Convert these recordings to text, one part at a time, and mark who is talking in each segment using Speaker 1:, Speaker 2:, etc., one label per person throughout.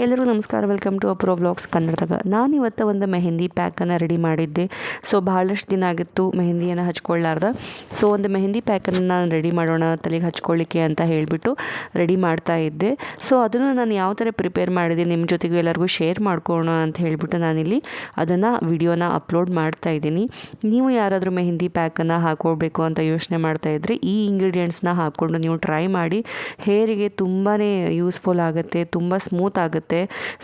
Speaker 1: ಎಲ್ಲರಿಗೂ ನಮಸ್ಕಾರ. Welcome to ಅಪ್ರೋ blogs ಕನ್ನಡದಾಗ. ನಾನು ಇವತ್ತು ಒಂದು ಮೆಹಂದಿ ಪ್ಯಾಕನ್ನು ರೆಡಿ ಮಾಡಿದ್ದೆ. ಸೊ ಭಾಳಷ್ಟು ದಿನ ಆಗಿತ್ತು ಮೆಹಂದಿಯನ್ನು ಹಚ್ಕೊಳ್ಳಾರ್ದ. ಸೊ, ಒಂದು ಮೆಹಂದಿ ಪ್ಯಾಕನ್ನು ನಾನು ರೆಡಿ ಮಾಡೋಣ, ತಲೆಗೆ ಹಚ್ಕೊಳ್ಳಿಕ್ಕೆ ಅಂತ ಹೇಳಿಬಿಟ್ಟು ರೆಡಿ ಮಾಡ್ತಾ ಇದ್ದೆ. ಸೊ, ಅದನ್ನು ನಾನು ಯಾವ ಥರ ಪ್ರಿಪೇರ್ ಮಾಡಿದೆ ನಿಮ್ಮ ಜೊತೆಗೂ ಎಲ್ಲರಿಗೂ ಶೇರ್ ಮಾಡ್ಕೋಣ ಅಂತ ಹೇಳಿಬಿಟ್ಟು ನಾನಿಲ್ಲಿ ಅದನ್ನು ವಿಡಿಯೋನ ಅಪ್ಲೋಡ್ ಮಾಡ್ತಾ ಇದ್ದೀನಿ. ನೀವು ಯಾರಾದರೂ ಮೆಹಂದಿ ಪ್ಯಾಕನ್ನು ಹಾಕ್ಕೊಳ್ಬೇಕು ಅಂತ ಯೋಚನೆ ಮಾಡ್ತಾ ಇದ್ದರೆ ಈ ಇಂಗ್ರೀಡಿಯೆಂಟ್ಸ್ನ ಹಾಕ್ಕೊಂಡು ನೀವು ಟ್ರೈ ಮಾಡಿ. ಹೇರಿಗೆ ತುಂಬಾ ಯೂಸ್ಫುಲ್ ಆಗುತ್ತೆ, ತುಂಬ ಸ್ಮೂತ್ ಆಗುತ್ತೆ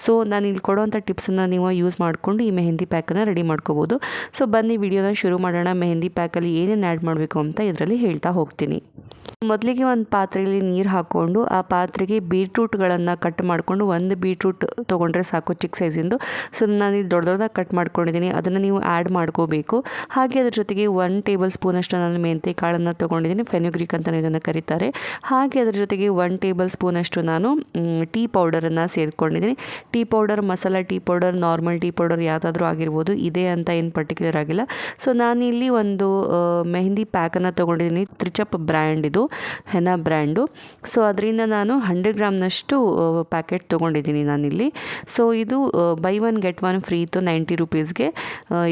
Speaker 1: ಸೊ ನಾನು ಇಲ್ಲಿ ಕೊಡೋವಂಥ ಟಿಪ್ಸನ್ನು ನೀವು ಯೂಸ್ ಮಾಡಿಕೊಂಡು ಈ ಮೆಹಂದಿ ಪ್ಯಾಕನ್ನು ರೆಡಿ ಮಾಡ್ಕೋಬೋದು. ಸೊ ಬನ್ನಿ ವಿಡಿಯೋನ ಶುರು ಮಾಡೋಣ. ಮೆಹಂದಿ ಪ್ಯಾಕಲ್ಲಿ ಏನೇನು ಆ್ಯಡ್ ಮಾಡಬೇಕು ಅಂತ ಇದರಲ್ಲಿ ಹೇಳ್ತಾ ಹೋಗ್ತೀನಿ. ಮೊದಲಿಗೆ ಒಂದು ಪಾತ್ರೆಯಲ್ಲಿ ನೀರು ಹಾಕ್ಕೊಂಡು ಆ ಪಾತ್ರೆಗೆ ಬೀಟ್ರೂಟ್ಗಳನ್ನು ಕಟ್ ಮಾಡಿಕೊಂಡು ಒಂದು ಬೀಟ್ರೂಟ್ ತೊಗೊಂಡ್ರೆ ಸಾಕು ಚಿಕ್ಕ ಸೈಜಿಂದು ಸೊ, ನಾನು ಇಲ್ಲಿ ದೊಡ್ಡ ದೊಡ್ಡದಾಗಿ ಕಟ್ ಮಾಡ್ಕೊಂಡಿದ್ದೀನಿ ಅದನ್ನು ನೀವು ಆ್ಯಡ್ ಮಾಡ್ಕೋಬೇಕು. ಹಾಗೆ ಅದ್ರ ಜೊತೆಗೆ ಒನ್ ಟೇಬಲ್ ಸ್ಪೂನಷ್ಟು ನಾನು ಮೆಂತೆ ಕಾಳನ್ನು ತೊಗೊಂಡಿದ್ದೀನಿ ಫೆನುಗ್ರಿಕ್ ಅಂತಲೇ ಇದನ್ನು ಕರೀತಾರೆ. ಹಾಗೆ ಅದ್ರ ಜೊತೆಗೆ ಒನ್ ಟೇಬಲ್ ಸ್ಪೂನಷ್ಟು ನಾನು ಟೀ ಪೌಡರನ್ನು ಸೇರಿಕೊಂಡಿದ್ದೀನಿ tea powder, masala tea powder, normal tea powder ಯಾವುದಾದ್ರೂ ಆಗಿರ್ಬೋದು. ಇದೆ ಅಂತ ಏನು ಪರ್ಟಿಕ್ಯುಲರ್ ಆಗಿಲ್ಲ. ಸೊ ಇಲ್ಲಿ ಒಂದು ಮೆಹಂದಿ ಪ್ಯಾಕನ್ನು ತೊಗೊಂಡಿದ್ದೀನಿ ತ್ರಿಚಪ್ ಬ್ರ್ಯಾಂಡ್ ಇದು. ಹೆನಾ ಬ್ರ್ಯಾಂಡು. ಸೊ ಅದರಿಂದ ನಾನು ಹಂಡ್ರೆಡ್ ಗ್ರಾಮ್ನಷ್ಟು ಪ್ಯಾಕೆಟ್ ತೊಗೊಂಡಿದ್ದೀನಿ ನಾನಿಲ್ಲಿ. ಸೊ ಇದು buy one get one free ಇತ್ತು ನೈಂಟಿ ರುಪೀಸ್ಗೆ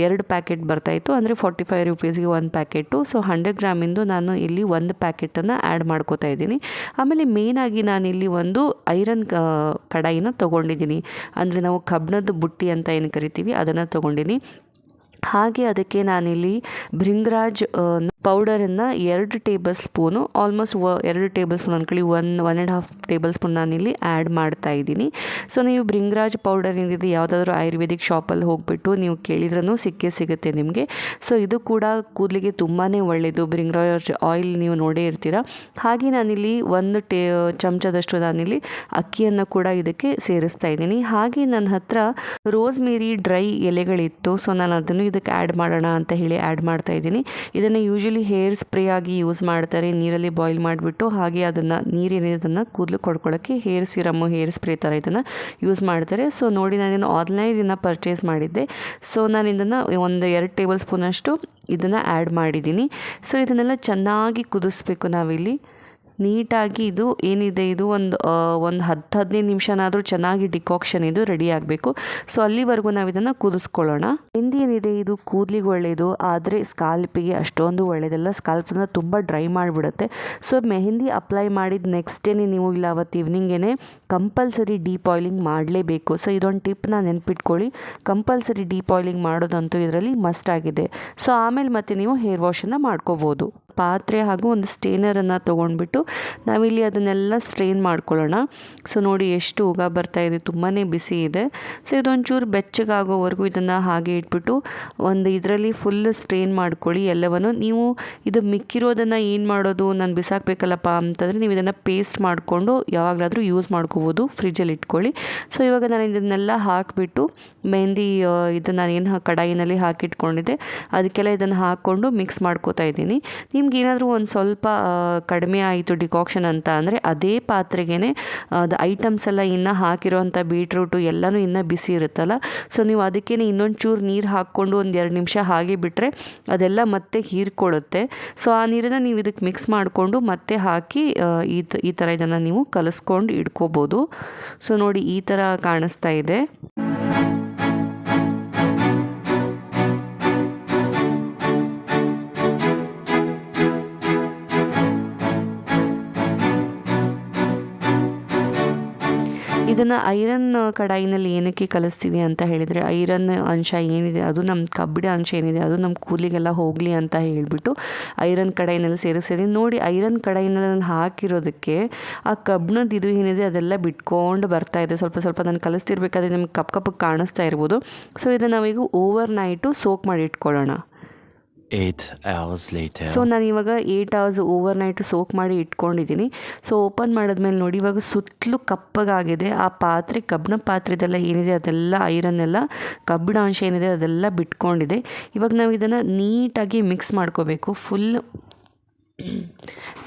Speaker 1: ಎರಡು ಪ್ಯಾಕೆಟ್ ಬರ್ತಾಯಿತ್ತು ಅಂದರೆ ಫಾರ್ಟಿ ಫೈವ್ ರುಪೀಸ್ಗೆ ಒಂದು ಪ್ಯಾಕೆಟು ಸೊ ಹಂಡ್ರೆಡ್ ಗ್ರಾಮಿಂದು ನಾನು ಇಲ್ಲಿ ಒಂದು ಪ್ಯಾಕೆಟನ್ನು ಆ್ಯಡ್ ಮಾಡ್ಕೋತಾ ಇದ್ದೀನಿ. ಆಮೇಲೆ ಮೇಯ್ನಾಗಿ ನಾನಿಲ್ಲಿ ಒಂದು ಐರನ್ ಕಡಾಯಿನ ತೊಗೊಂಡಿದ್ದೀನಿ. ಅಂದರೆ ನಾವು ಕಬ್ಬಿಣದ ಬುಟ್ಟಿ ಅಂತ ಏನು ಕರಿತೀವಿ, ಅದನ್ನು ತೊಗೊಂಡಿನಿ. ಹಾಗೆ ಅದಕ್ಕೆ ನಾನಿಲ್ಲಿ ಭೃಂಗರಾಜ್ ಪೌಡರನ್ನು ಎರಡು ಟೇಬಲ್ ಸ್ಪೂನು ಆಲ್ಮೋಸ್ಟ್ ವ ಎರಡು ಟೇಬಲ್ ಸ್ಪೂನ್ ಅಂದ್ಕೊಳ್ಳಿ one one and half tablespoon ನಾನಿಲ್ಲಿ ಆ್ಯಡ್ ಮಾಡ್ತಾ ಇದ್ದೀನಿ. ಸೊ ನೀವು ಭೃಂಗರಾಜ್ ಪೌಡರ್ ಏನಿದೆ ಯಾವುದಾದ್ರೂ ಆಯುರ್ವೇದಿಕ್ ಶಾಪಲ್ಲಿ ಹೋಗ್ಬಿಟ್ಟು ನೀವು ಕೇಳಿದ್ರೂ ಸಿಕ್ಕೇ ಸಿಗುತ್ತೆ ನಿಮಗೆ. ಸೊ ಇದು ಕೂಡ ಕೂದಲಿಗೆ ತುಂಬಾ ಒಳ್ಳೆಯದು ಭೃಂಗರಾಜ್ ಆಯಿಲ್ ನೀವು ನೋಡೇ ಇರ್ತೀರ. ಹಾಗೆ ನಾನಿಲ್ಲಿ ಒಂದು ಟೇ ಚಮಚದಷ್ಟು ನಾನಿಲ್ಲಿ ಅಕ್ಕಿಯನ್ನು ಕೂಡ ಇದಕ್ಕೆ ಸೇರಿಸ್ತಾ ಇದ್ದೀನಿ. ಹಾಗೆ ನನ್ನ ಹತ್ರ ರೋಸ್ ಮೇರಿ ಡ್ರೈ ಎಲೆಗಳಿತ್ತು. ಸೊ ನಾನು ಅದನ್ನು ಇದಕ್ಕೆ ಆ್ಯಡ್ ಮಾಡೋಣ ಅಂತ ಹೇಳಿ ಆ್ಯಡ್ ಮಾಡ್ತಾ ಇದ್ದೀನಿ. ಇದನ್ನು ಯೂಶಲಿ ಹೇರ್ ಸ್ಪ್ರೇ ಆಗಿ ಯೂಸ್ ಮಾಡ್ತಾರೆ. ನೀರಲ್ಲಿ ಬಾಯ್ಲ್ ಮಾಡಿಬಿಟ್ಟು ಹಾಗೆ ಅದನ್ನು ನೀರೇನಿದೆ ಅದನ್ನು ಕೂದಲು ಕೊಡ್ಕೊಳ್ಳೋಕ್ಕೆ ಹೇರ್ ಸಿರಮ್ಮು ಹೇರ್ ಸ್ಪ್ರೇ ಥರ ಇದನ್ನು ಯೂಸ್ ಮಾಡ್ತಾರೆ. ಸೊ, ನೋಡಿ ನಾನು ಇದನ್ನು ಆನ್ಲೈನ್ ಪರ್ಚೇಸ್ ಮಾಡಿದ್ದೆ. ಸೊ, ನಾನು ಇದನ್ನು ಒಂದು ಎರಡು ಟೇಬಲ್ ಸ್ಪೂನಷ್ಟು ಇದನ್ನು ಆ್ಯಡ್ ಮಾಡಿದ್ದೀನಿ. ಸೊ, ಇದನ್ನೆಲ್ಲ ಚೆನ್ನಾಗಿ ಕುದಿಸ್ಬೇಕು ನಾವಿಲ್ಲಿ. ನೀಟಾಗಿ ಇದು ಏನಿದೆ, ಇದು ಒಂದು ಒಂದು ಹತ್ತು, ಹದಿನೈದು ನಿಮಿಷನಾದರೂ ಚೆನ್ನಾಗಿ ಡಿಕಾಕ್ಷನ್ ಇದು ರೆಡಿ ಆಗಬೇಕು. ಸೊ ಅಲ್ಲಿವರೆಗೂ ನಾವು ಇದನ್ನು ಕುದಿಸ್ಕೊಳ್ಳೋಣ. ಹಿಂದಿ ಏನಿದೆ ಇದು ಕೂದಲಿಗೆ ಒಳ್ಳೆಯದು ಆದರೆ ಸ್ಕಾಲ್ಪಿಗೆ ಅಷ್ಟೊಂದು ಒಳ್ಳೆಯದಲ್ಲ ಸ್ಕಾಲ್ಪನ್ನ ತುಂಬ ಡ್ರೈ ಮಾಡಿಬಿಡುತ್ತೆ. ಸೊ ಮೆಹಂದಿ ಅಪ್ಲೈ ಮಾಡಿದ ನೆಕ್ಸ್ಟ್ ಡೇನೇ ನೀವು ಇಲ್ಲ, ಅವತ್ತು ಈವ್ನಿಂಗೇ ಕಂಪಲ್ಸರಿ ಡೀಪ್ ಆಯಿಲಿಂಗ್ ಮಾಡಲೇಬೇಕು. ಸೊ ಇದೊಂದು ಟಿಪ್ನ ನೆನ್ಪಿಟ್ಕೊಳ್ಳಿ. ಕಂಪಲ್ಸರಿ ಡೀಪ್ ಆಯಿಲಿಂಗ್ ಮಾಡೋದಂತೂ ಇದರಲ್ಲಿ ಮಸ್ಟ್ ಆಗಿದೆ ಸೊ ಆಮೇಲೆ ಮತ್ತೆ ನೀವು ಹೇರ್ ವಾಶನ್ನು ಮಾಡ್ಕೋಬೋದು. ಪಾತ್ರೆ ಹಾಗೂ ಒಂದು ಸ್ಟೇನರನ್ನು ತೊಗೊಂಡ್ಬಿಟ್ಟು ನಾವಿಲ್ಲಿ ಅದನ್ನೆಲ್ಲ ಸ್ಟ್ರೈನ್ ಮಾಡ್ಕೊಳ್ಳೋಣ. ಸೊ ನೋಡಿ ಎಷ್ಟು ಉಗ ಬರ್ತಾ ಇದೆ ತುಂಬಾ ಬಿಸಿ ಇದೆ. ಸೊ ಇದೊಂಚೂರು ಬೆಚ್ಚಗಾಗೋವರೆಗೂ ಇದನ್ನು ಹಾಗೆ ಇಟ್ಬಿಟ್ಟು ಒಂದು ಇದರಲ್ಲಿ ಫುಲ್ ಸ್ಟ್ರೈನ್ ಮಾಡ್ಕೊಳ್ಳಿ ಎಲ್ಲವನ್ನು. ನೀವು ಇದು ಮಿಕ್ಕಿರೋದನ್ನು ಏನು ಮಾಡೋದು, ನಾನು ಬಿಸಾಕಬೇಕಲ್ಲಪ್ಪ ಅಂತಂದರೆ ನೀವು ಇದನ್ನು ಪೇಸ್ಟ್ ಮಾಡಿಕೊಂಡು ಯಾವಾಗಲಾದರೂ ಯೂಸ್ ಮಾಡ್ಕೋಬೋದು ಫ್ರಿಜ್ಜಲ್ಲಿ ಇಟ್ಕೊಳ್ಳಿ. ಸೊ ಇವಾಗ ನಾನು ಇದನ್ನೆಲ್ಲ ಹಾಕಿಬಿಟ್ಟು ಮೆಹಂದಿ ನಾನು ಏನು ಕಡಾಯಿನಲ್ಲಿ ಹಾಕಿಟ್ಕೊಂಡಿದ್ದೆ, ಅದಕ್ಕೆಲ್ಲ ಇದನ್ನು ಹಾಕ್ಕೊಂಡು ಮಿಕ್ಸ್ ಮಾಡ್ಕೋತಾ ಇದ್ದೀನಿ. ನಿಮ್ಗೆ ಏನಾದರೂ ಒಂದು ಸ್ವಲ್ಪ ಕಡಿಮೆ ಆಯಿತು ಡಿಕಾಕ್ಷನ್ ಅಂತ ಅಂದರೆ ಅದೇ ಪಾತ್ರೆಗೆ ಅದು ಐಟಮ್ಸ್ ಎಲ್ಲ ಇನ್ನು ಹಾಕಿರೋವಂಥ ಬೀಟ್ರೂಟು ಎಲ್ಲನೂ ಇನ್ನೂ ಬಿಸಿ ಇರುತ್ತಲ್ಲ. ಸೊ ನೀವು ಅದಕ್ಕೇ ಇನ್ನೊಂದು ಚೂರು ನೀರು ಹಾಕ್ಕೊಂಡು ಒಂದು ಎರಡು ನಿಮಿಷ ಹಾಗೆ ಬಿಟ್ಟರೆ ಅದೆಲ್ಲ ಮತ್ತೆ ಹೀರ್ಕೊಳ್ಳುತ್ತೆ. ಸೊ ಆ ನೀರನ್ನು ನೀವು ಇದಕ್ಕೆ ಮಿಕ್ಸ್ ಮಾಡಿಕೊಂಡು ಮತ್ತೆ ಹಾಕಿ ಈ ಈ ಥರ ಇದನ್ನು ನೀವು ಕಲಿಸ್ಕೊಂಡು ಇಟ್ಕೋಬೋದು ಸೊ ನೋಡಿ ಈ ಥರ ಕಾಣಿಸ್ತಾ ಇದೆ. ಇದನ್ನು ಐರನ್ ಕಡಾಯಿನಲ್ಲಿ ಏನಕ್ಕೆ ಕಲಿಸ್ತೀವಿ ಅಂತ ಹೇಳಿದರೆ, ಐರನ್ ಅಂಶ ಏನಿದೆ, ಅದು ನಮ್ಮ ಕಬ್ಬಿಣ ಅಂಶ ಏನಿದೆ, ಅದು ನಮ್ಮ ಕೂಲಿಗೆಲ್ಲ ಹೋಗಲಿ ಅಂತ ಹೇಳಿಬಿಟ್ಟು ಐರನ್ ಕಡಾಯಿನಲ್ಲಿ ಸೇರಿಸಿ ನೋಡಿ ಐರನ್ ಕಡಾಯಿನಲ್ಲಿ ನಾನು ಹಾಕಿರೋದಕ್ಕೆ ಆ ಕಬ್ಬಿಣದ ಇದು ಏನಿದೆ ಅದೆಲ್ಲ ಬಿಟ್ಕೊಂಡು ಬರ್ತಾ ಇದೆ. ಸ್ವಲ್ಪ ಸ್ವಲ್ಪ ನಾನು ಕಲಿಸ್ತಿರ್ಬೇಕಾದ್ರೆ ನಿಮ್ಗೆ ಕಪ್ ಕಪ್ಪಗೆ ಕಾಣಿಸ್ತಾ ಇರ್ಬೋದು. ಸೊ ಇದನ್ನು ನಾವೀಗ ಓವರ್ ನೈಟು ಸೋಕ್ ಮಾಡಿ ಇಟ್ಕೊಳ್ಳೋಣ.
Speaker 2: Eight hours later.
Speaker 1: ಸೊ ನಾನು ಇವಾಗ eight hours overnight soak ಮಾಡಿ ಇಟ್ಕೊಂಡಿದ್ದೀನಿ ಸೊ ಓಪನ್ ಮಾಡಿದ್ಮೇಲೆ ನೋಡಿ, ಇವಾಗ ಸುತ್ತಲೂ ಕಪ್ಪಗಾಗಿದೆ. ಆ ಪಾತ್ರೆ, ಕಬ್ಬಿಣ ಪಾತ್ರೆದೆಲ್ಲ ಏನಿದೆ, ಅದೆಲ್ಲ ಐರನ್ ಎಲ್ಲ ಕಬ್ಬಿಣ ಅಂಶ ಏನಿದೆ ಅದೆಲ್ಲ ಬಿಟ್ಕೊಂಡಿದೆ. ಇವಾಗ ನಾವು ಇದನ್ನು ನೀಟಾಗಿ ಮಿಕ್ಸ್ ಮಾಡ್ಕೋಬೇಕು. ಫುಲ್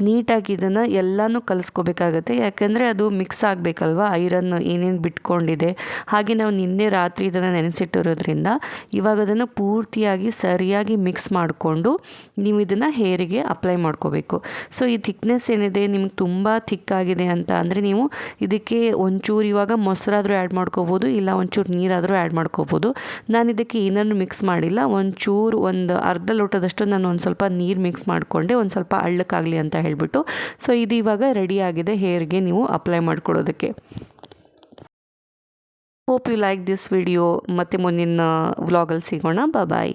Speaker 1: ನೀಟಾಗಿ ಇದನ್ನು ಎಲ್ಲನೂ ಕಲಿಸ್ಕೋಬೇಕಾಗತ್ತೆ. ಯಾಕೆಂದರೆ ಅದು ಮಿಕ್ಸ್ ಆಗಬೇಕಲ್ವ? ಐರನ್ ಏನೇನು ಬಿಟ್ಕೊಂಡಿದೆ? ಹಾಗೆ ನಾವು ನಿನ್ನೆ ರಾತ್ರಿ ಇದನ್ನು ನೆನೆಸಿಟ್ಟಿರೋದ್ರಿಂದ ಇವಾಗ ಅದನ್ನು ಪೂರ್ತಿಯಾಗಿ ಸರಿಯಾಗಿ ಮಿಕ್ಸ್ ಮಾಡಿಕೊಂಡು ನೀವು ಇದನ್ನು ಹೇರಿಗೆ ಅಪ್ಲೈ ಮಾಡ್ಕೋಬೇಕು. ಸೊ ಈ ಥಿಕ್ನೆಸ್ ಏನಿದೆ, ನಿಮ್ಗೆ ತುಂಬ ಥಿಕ್ಕಾಗಿದೆ ಅಂತ ಅಂದರೆ ನೀವು ಇದಕ್ಕೆ ಒಂಚೂರು ಇವಾಗ ಮೊಸರಾದರೂ ಆ್ಯಡ್ ಮಾಡ್ಕೋಬೋದು, ಇಲ್ಲ ಒಂಚೂರು ನೀರಾದರೂ ಆ್ಯಡ್ ಮಾಡ್ಕೋಬೋದು. ನಾನು ಇದಕ್ಕೆ ಏನನ್ನು ಮಿಕ್ಸ್ ಮಾಡಿಲ್ಲ. ಒಂಚೂರು ಒಂದು ಅರ್ಧ ಲೋಟದಷ್ಟು ನಾನು ಒಂದು ಸ್ವಲ್ಪ ನೀರು ಮಿಕ್ಸ್ ಮಾಡಿಕೊಂಡೆ, ಒಂದು ಸ್ವಲ್ಪ ಅಳ್ಳಕ್ಕಾಗಲಿ ಅಂತ ಹೇಳಿಬಿಟ್ಟು. ಸೊ ಇದು ಇವಾಗ ರೆಡಿ ಆಗಿದೆ ಹೇರ್ಗೆ ನೀವು ಅಪ್ಲೈ ಮಾಡ್ಕೊಳ್ಳೋದಕ್ಕೆ. Hope you like this video ಮತ್ತು ಮುಂದಿನ ವ್ಲಾಗಲ್ಲಿ ಸಿಗೋಣ. ಬಾಯ್